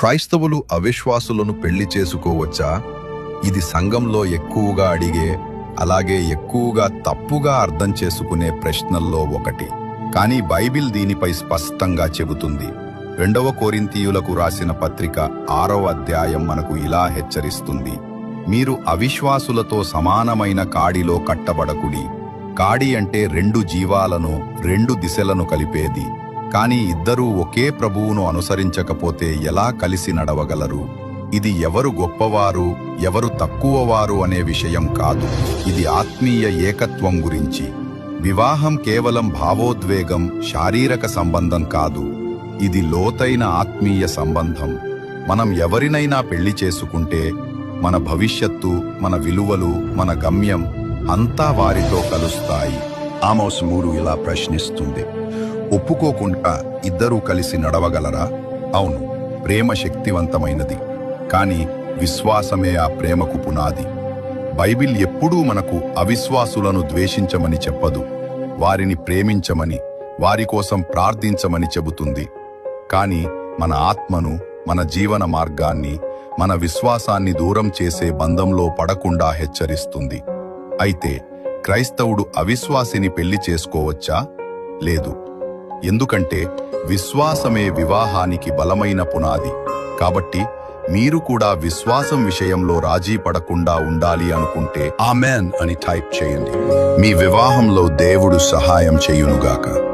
క్రైస్తవులు అవిశ్వాసులను పెళ్ళి చేసుకోవచ్చా? ఇది సంఘంలో ఎక్కువగా అడిగే అలాగే ఎక్కువగా తప్పుగా అర్థం చేసుకునే ప్రశ్నల్లో ఒకటి. కానీ బైబిల్ దీనిపై స్పష్టంగా చెబుతుంది. రెండవ కోరింతీయులకు రాసిన పత్రిక ఆరవ అధ్యాయం మనకు ఇలా హెచ్చరిస్తుంది. మీరు అవిశ్వాసులతో సమానమైన కాడిలో కట్టబడకుడి. కాడి అంటే రెండు జీవాలను రెండు దిశలను కలిపేది. కానీ ఇద్దరూ ఒకే ప్రభువును అనుసరించకపోతే ఎలా కలిసి నడవగలరు? ఇది ఎవరు గొప్పవారు ఎవరు తక్కువవారు అనే విషయం కాదు. ఇది ఆత్మీయ ఏకత్వం గురించి. వివాహం కేవలం భావోద్వేగం శారీరక సంబంధం కాదు. ఇది లోతైన ఆత్మీయ సంబంధం. మనం ఎవరినైనా పెళ్ళి చేసుకుంటే మన భవిష్యత్తు మన విలువలు మన గమ్యం అంతా వారితో కలుస్తాయి. ఆమోస్ మూడు ఇలా ప్రశ్నిస్తుంది. ఒప్పుకోకుండా ఇద్దరూ కలిసి నడవగలరా? అవును ప్రేమ శక్తివంతమైనది. కానీ విశ్వాసమే ఆ ప్రేమకు పునాది. బైబిల్ ఎప్పుడూ మనకు అవిశ్వాసులను ద్వేషించమని చెప్పదు. వారిని ప్రేమించమని వారి కోసం ప్రార్థించమని చెబుతుంది. కానీ మన ఆత్మను మన జీవన మార్గాన్ని మన విశ్వాసాన్ని దూరం చేసే బంధంలో పడకుండా హెచ్చరిస్తుంది. అయితే క్రైస్తవుడు అవిశ్వాసిని పెళ్ళి చేసుకోవచ్చా? లేదు. ఎందుకంటే విశ్వాసమే వివాహానికి బలమైన పునాది. కాబట్టి మీరు కూడా విశ్వాసం విషయంలో రాజీ పడకుండా ఉండాలి అనుకుంటే ఆమెన్ అని టైప్ చేయండి. మీ వివాహంలో దేవుడు సహాయం చేయునుగాక.